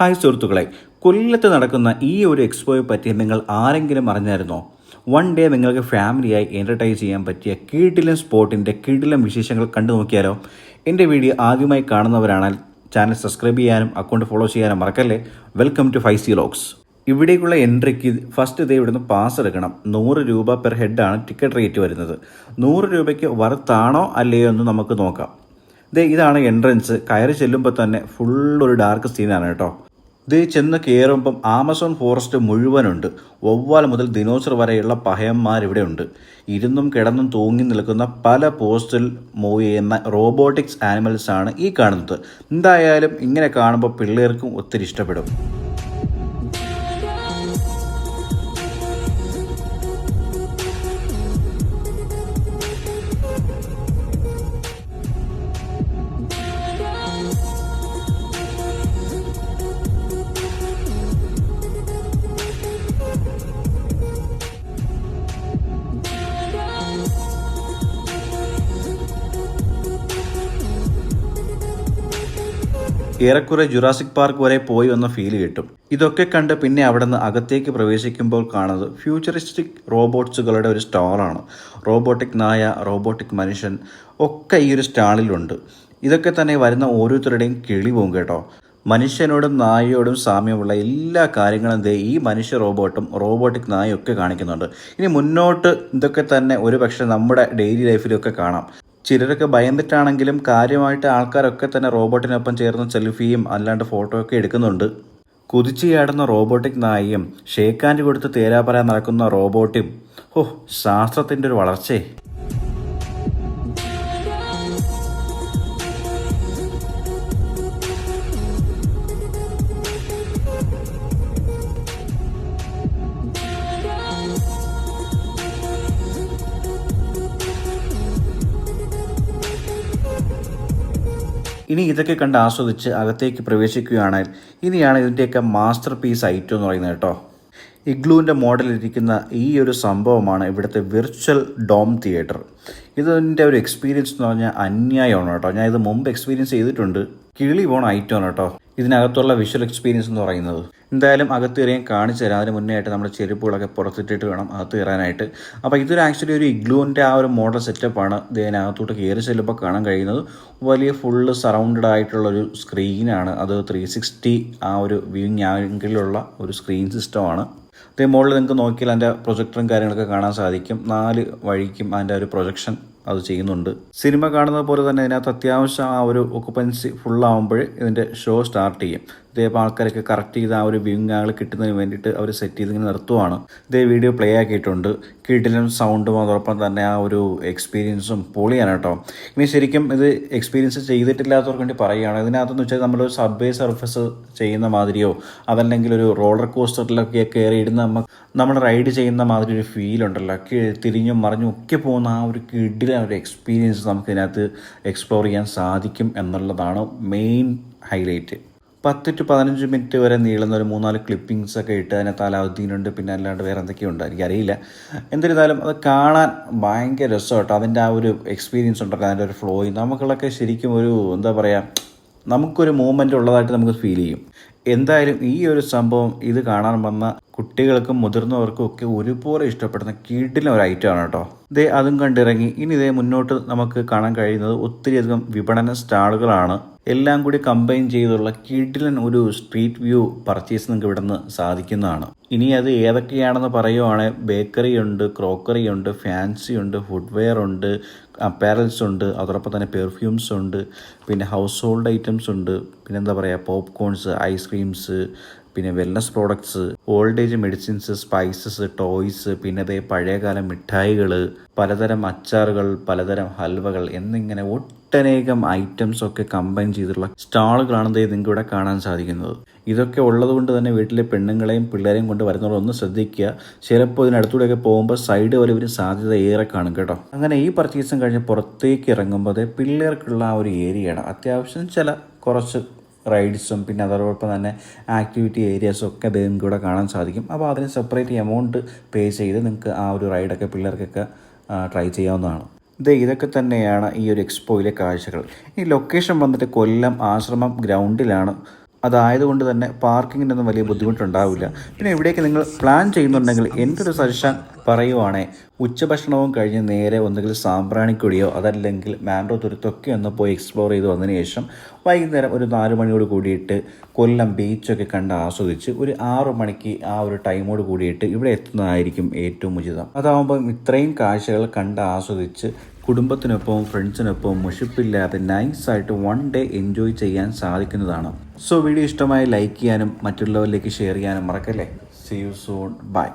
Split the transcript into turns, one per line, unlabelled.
Hi സുഹൃത്തുക്കളെ കൊല്ലത്ത് നടക്കുന്ന ഈ ഒരു എക്സ്പോയെ പറ്റി നിങ്ങൾ ആരെങ്കിലും അറിഞ്ഞായിരുന്നോ? വൺ ഡേ നിങ്ങൾക്ക് ഫാമിലിയായി എന്റർടൈൻ ചെയ്യാൻ പറ്റിയ കീഴിലും സ്പോട്ടിന്റെ കീഴിലും വിശേഷങ്ങൾ കണ്ടു നോക്കിയാലോ? എന്റെ വീഡിയോ ആദ്യമായി കാണുന്നവരാണെങ്കിൽ ചാനൽ സബ്സ്ക്രൈബ് ചെയ്യാനും അക്കൗണ്ട് ഫോളോ ചെയ്യാനും മറക്കല്ലേ? Welcome to five C locks ഇവിടേക്കുള്ള എൻട്രിക്ക് ഫസ്റ്റ് ഇതേ ഇവിടുന്ന് പാസ് എടുക്കണം. നൂറ് രൂപ പെർ ഹെഡാണ് ടിക്കറ്റ് റേറ്റ് വരുന്നത്. നൂറ് രൂപയ്ക്ക് വർത്താണോ അല്ലയോ എന്ന് നമുക്ക് നോക്കാം. ദേ ഇതാണ് എൻട്രൻസ് കയറി ചെല്ലുമ്പോൾ തന്നെ ഫുൾ ഒരു ഡാർക്ക് സീനാണ് കേട്ടോ. ദേ ചെന്ന് കയറുമ്പം ആമസോൺ ഫോറസ്റ്റ് മുഴുവനുണ്ട്. വവ്വാൽ മുതൽ ദിനോസർ വരെയുള്ള പഹയന്മാർ ഇവിടെ ഉണ്ട് ഇരുന്നും കിടന്നും തൂങ്ങി നിൽക്കുന്ന പല പോസ്റ്റിൽ മൂവ് ചെയ്യുന്ന റോബോട്ടിക്സ് ആനിമൽസാണ് ഈ കാണുന്നത്. എന്തായാലും ഇങ്ങനെ കാണുമ്പോൾ പിള്ളേർക്കും ഒത്തിരി ഇഷ്ടപ്പെടും. ഏറെക്കുറെ ജുറാസിക് പാർക്ക് വരെ പോയി വന്ന ഫീൽ കിട്ടും. ഇതൊക്കെ കണ്ട് പിന്നെ അവിടെ നിന്ന് അകത്തേക്ക് പ്രവേശിക്കുമ്പോൾ കാണുന്നത് ഫ്യൂച്ചറിസ്റ്റിക് റോബോട്ട്സുകളുടെ ഒരു സ്റ്റാളാണ് റോബോട്ടിക് നായ റോബോട്ടിക് മനുഷ്യൻ ഒക്കെ ഈ ഒരു സ്റ്റാളിലുണ്ട് ഇതൊക്കെ തന്നെ വരുന്ന ഓരോരുത്തരുടെയും കിളി പോകും കേട്ടോ. മനുഷ്യനോടും നായയോടും സാമ്യമുള്ള എല്ലാ കാര്യങ്ങളും ദേ ഈ മനുഷ്യ റോബോട്ടും റോബോട്ടിക് നായയും ഒക്കെ കാണിക്കുന്നുണ്ട്. ഇനി മുന്നോട്ട് ഇതൊക്കെ തന്നെ ഒരു പക്ഷേ നമ്മുടെ ഡെയിലി ലൈഫിലൊക്കെ കാണാം. ചിലരൊക്കെ ഭയന്നിട്ടാണെങ്കിലും കാര്യമായിട്ട് ആൾക്കാരൊക്കെ തന്നെ റോബോട്ടിനൊപ്പം ചേർന്ന് സെൽഫിയും അല്ലാണ്ട് ഫോട്ടോ ഒക്കെ എടുക്കുന്നുണ്ട് കുതിച്ചുചാടുന്ന റോബോട്ടിക് നായയും ഷേക്കാൻഡ് കൊടുത്ത് തേരാപ്പറ നടക്കുന്ന റോബോട്ടും ഓ ശാസ്ത്രത്തിന്റെ ഒരു വളർച്ചയെ. ഇനി ഇതൊക്കെ കണ്ട് ആസ്വദിച്ച് അകത്തേക്ക് പ്രവേശിക്കുകയാണ് ഇനിയാണ് ഇതിന്റെയൊക്കെ മാസ്റ്റർ പീസ് ഐറ്റം എന്ന് പറയുന്നത് കേട്ടോ. ഇഗ്ലൂവിന്റെ മോഡലിരിക്കുന്ന ഈ ഒരു സംഭവമാണ് ഇവിടുത്തെ വിർച്വൽ ഡോം തിയേറ്റർ ഇതിന്റെ ഒരു എക്സ്പീരിയൻസ് എന്ന് പറഞ്ഞാൽ അന്യായമാണ് കേട്ടോ. ഞാൻ ഇത് മുമ്പ് എക്സ്പീരിയൻസ് ചെയ്തിട്ടുണ്ട്. കിളി പോണ ഐറ്റമാണ് കേട്ടോ. ഇതിനകത്തുള്ള വിഷ്വൽ എക്സ്പീരിയൻസ് എന്ന് പറയുന്നത്. എന്തായാലും അകത്ത് കയറിയാൻ കാണിച്ചു തരാം. അതിന് മുന്നേ ആയിട്ട് നമ്മുടെ ചെരുപ്പുകളൊക്കെ പുറത്തിട്ടിട്ട് വേണം അകത്ത് കയറാനായിട്ട് അപ്പോൾ ഇതൊരു ആക്ച്വലി ഒരു ഇഗ്ലൂവിന്റെ ആ ഒരു മോഡൽ സെറ്റപ്പാണ് ഇതിനകത്തോട്ട് കയറി ചെല്ലുമ്പോൾ കാണാൻ കഴിയുന്നത്. വലിയ ഫുള്ള് സറൗണ്ടഡ് ആയിട്ടുള്ള ഒരു സ്ക്രീനാണ് അത് ത്രീ സിക്സ്റ്റി ആ ഒരു വ്യൂയിങ് ആംഗിളിലുള്ള ഒരു സ്ക്രീൻ സിസ്റ്റമാണ് അതേ മുകളിൽ നിങ്ങൾക്ക് നോക്കിയാൽ അതിന്റെ പ്രൊജക്ടറും കാര്യങ്ങളൊക്കെ കാണാൻ സാധിക്കും. നാല് വഴിക്കും അതിന്റെ ഒരു പ്രൊജക്ഷൻ അത് ചെയ്യുന്നുണ്ട്. സിനിമ കാണുന്നത് പോലെ തന്നെ ഇതിനകത്ത് അത്യാവശ്യം ആ ഒരു ഒക്കുപ്പൻസി ഫുള്ളാവുമ്പോൾ ഇതിന്റെ ഷോ സ്റ്റാർട്ട് ചെയ്യും. ഇതേപ്പോൾ ആൾക്കാരൊക്കെ കറക്റ്റ് ചെയ്ത് ആ ഒരു വ്യൂയിങ് ആൾ കിട്ടുന്നതിന് വേണ്ടിയിട്ട് അവർ സെറ്റ് ചെയ്ത് ഇങ്ങനെ നിർത്തുവാണ്. ഇതേ വീഡിയോ പ്ലേ ആക്കിയിട്ടുണ്ട്. കിടിലും സൗണ്ടും അതോടൊപ്പം തന്നെ ആ ഒരു എക്സ്പീരിയൻസും പൊളിയാണ് കേട്ടോ. ഇനി ശരിക്കും ഇത് എക്സ്പീരിയൻസ് ചെയ്തിട്ടില്ലാത്തവർക്ക് വേണ്ടി പറയുകയാണ് ഇതിനകത്തെന്ന് വെച്ചാൽ നമ്മൾ സബ്വേ സർഫസ് ചെയ്യുന്ന മാതിരിയോ അതല്ലെങ്കിൽ ഒരു റോളർ കോസ്റ്ററിലൊക്കെ കയറി ഇടുന്ന നമ്മൾ നമ്മൾ റൈഡ് ചെയ്യുന്ന മാതിരി ഒരു ഫീൽ ഉണ്ടല്ലോ. തിരിഞ്ഞും മറിഞ്ഞും ഒക്കെ പോകുന്ന ആ ഒരു കിഡിലെ ഒരു എക്സ്പീരിയൻസ് നമുക്ക് ഇതിനകത്ത് എക്സ്പ്ലോർ ചെയ്യാൻ സാധിക്കും എന്നുള്ളതാണ് മെയിൻ ഹൈലൈറ്റ് പത്ത് ടു പതിനഞ്ച് മിനിറ്റ് വരെ നീളുന്ന ഒരു മൂന്നാൽ ക്ലിപ്പിങ്സ് ഒക്കെ ഇട്ട് അതിനകത്ത് അലാവുദ്ദീനുണ്ട് പിന്നെ അല്ലാണ്ട് വേറെ എന്തൊക്കെയോ ഉണ്ട്. എനിക്കറിയില്ല. എന്നിരുന്നാലും അത് കാണാൻ ഭയങ്കര രസം കേട്ടോ അതിന്റെ ആ ഒരു എക്സ്പീരിയൻസ് ഉണ്ടല്ലോ അതിന്റെ ഒരു ഫ്ലോയും നമുക്കുള്ളൊക്കെ ശരിക്കും ഒരു എന്താ പറയുക നമുക്കൊരു മൂമെന്റ് ഉള്ളതായിട്ട് നമുക്ക് ഫീൽ ചെയ്യും. എന്തായാലും ഈ ഒരു സംഭവം ഇത് കാണാൻ വന്ന കുട്ടികൾക്കും മുതിർന്നവർക്കും ഒക്കെ ഒരുപോലെ ഇഷ്ടപ്പെടുന്ന കീട്ടിലെ ഒരു ഐറ്റം ആണ് കേട്ടോ ദേ അതും കണ്ടിറങ്ങി. ഇനി ഇതേ മുന്നോട്ട് നമുക്ക് കാണാൻ കഴിയുന്നത് ഒത്തിരിയധികം വിപണന സ്റ്റാളുകളാണ്. എല്ലാം കൂടി കമ്പൈൻ ചെയ്തുള്ള കീട്ടിലൻ ഒരു സ്ട്രീറ്റ് വ്യൂ പർച്ചേസ് നിങ്ങൾക്ക് ഇവിടെ നിന്ന് സാധിക്കുന്നതാണ്. ഇനി അത് ഏതൊക്കെയാണെന്ന് പറയുവാണെങ്കിൽ ബേക്കറി ഉണ്ട് ക്രോക്കറി ഉണ്ട് ഫാൻസി ഉണ്ട് ഫുഡ്വെയർ ഉണ്ട് അപ്പാരൽസ് ഉണ്ട് അതോടൊപ്പം തന്നെ പെർഫ്യൂംസ് ഉണ്ട് പിന്നെ ഹൗസ് ഹോൾഡ് ഐറ്റംസ് ഉണ്ട് പിന്നെന്താ പറയുക പോപ്കോൺസ് ഐസ്ക്രീംസ് പിന്നെ wellness products old age medicines spices toys പിന്നെ അതേ പഴയകാല മിഠായികൾ പലതരം അച്ചാറുകൾ പലതരം ഹൽവകൾ എന്നിങ്ങനെ ഒട്ടനേകം ഐറ്റംസ് ഒക്കെ കമ്പൈൻ ചെയ്തിട്ടുള്ള സ്റ്റാളുകളാണ് നിങ്ങൾക്ക് ഇവിടെ കാണാൻ സാധിക്കുന്നത്. ഇതൊക്കെ ഉള്ളതുകൊണ്ട് തന്നെ വീട്ടിലെ പെണ്ണുങ്ങളെയും പിള്ളേരെയും കൊണ്ട് വരുന്നവർ ഒന്ന് ശ്രദ്ധിക്കുക. ചിലപ്പോൾ ഇതിനടുത്തൂടെയൊക്കെ പോകുമ്പോൾ സൈഡ് വരെ ഒരു സാധ്യത ഏറെ കാണും കേട്ടോ. അങ്ങനെ ഈ പർച്ചേസും കഴിഞ്ഞ് പുറത്തേക്ക് ഇറങ്ങുമ്പോൾ പിള്ളേർക്കുള്ള ആ ഒരു ഏരിയയാണ് അത്യാവശ്യം ചില കുറച്ച് റൈഡ്സും പിന്നെ അതോടൊപ്പം തന്നെ ആക്ടിവിറ്റി ഏരിയാസും ഒക്കെ നിങ്ങൾക്ക് ഇവിടെ കാണാൻ സാധിക്കും. അപ്പോൾ അതിന് സെപ്പറേറ്റ് എമൗണ്ട് പേ ചെയ്ത് നിങ്ങൾക്ക് ആ ഒരു റൈഡൊക്കെ പിള്ളേർക്കൊക്കെ ട്രൈ ചെയ്യാവുന്നതാണ്. ഇത് ഇതൊക്കെ തന്നെയാണ് ഈ ഒരു എക്സ്പോയിലെ കാഴ്ചകൾ. ഈ ലൊക്കേഷൻ വന്നിട്ട് കൊല്ലം ആശ്രമം ഗ്രൗണ്ടിലാണ് അതായതുകൊണ്ട് തന്നെ പാർക്കിങ്ങിനൊന്നും വലിയ ബുദ്ധിമുട്ടുണ്ടാവില്ല. പിന്നെ ഇവിടേക്ക് നിങ്ങൾ പ്ലാൻ ചെയ്യുന്നുണ്ടെങ്കിൽ എന്റെ ഒരു സജഷൻ പറയുവാണേ? ഉച്ചഭക്ഷണവും കഴിഞ്ഞ് നേരെ ഒന്നുകിൽ സാമ്പ്രാണിക്കുടിയോ അതല്ലെങ്കിൽ മാൻഡ്രോ തുരുത്തൊക്കെ ഒന്ന് പോയി എക്സ്പ്ലോർ ചെയ്ത് വന്നതിന് ശേഷം വൈകുന്നേരം ഒരു നാല് മണിയോട് കൂടിയിട്ട് കൊല്ലം ബീച്ചൊക്കെ കണ്ട് ആസ്വദിച്ച് ഒരു ആറു മണിക്ക് ആ ഒരു ടൈമോട് കൂടിയിട്ട് ഇവിടെ എത്തുന്നതായിരിക്കും ഏറ്റവും ഉചിതം. അതാവുമ്പം ഇത്രയും കാഴ്ചകൾ കണ്ട് ആസ്വദിച്ച് കുടുംബത്തിനൊപ്പവും ഫ്രണ്ട്സിനൊപ്പം മുഷിപ്പില്ലാതെ നൈസായിട്ട് വൺ ഡേ എൻജോയ് ചെയ്യാൻ സാധിക്കുന്നതാണ്. സോ വീഡിയോ ഇഷ്ടമായി ലൈക്ക് ചെയ്യാനും മറ്റുള്ളവരിലേക്ക് ഷെയർ ചെയ്യാനും മറക്കല്ലേ? See you soon by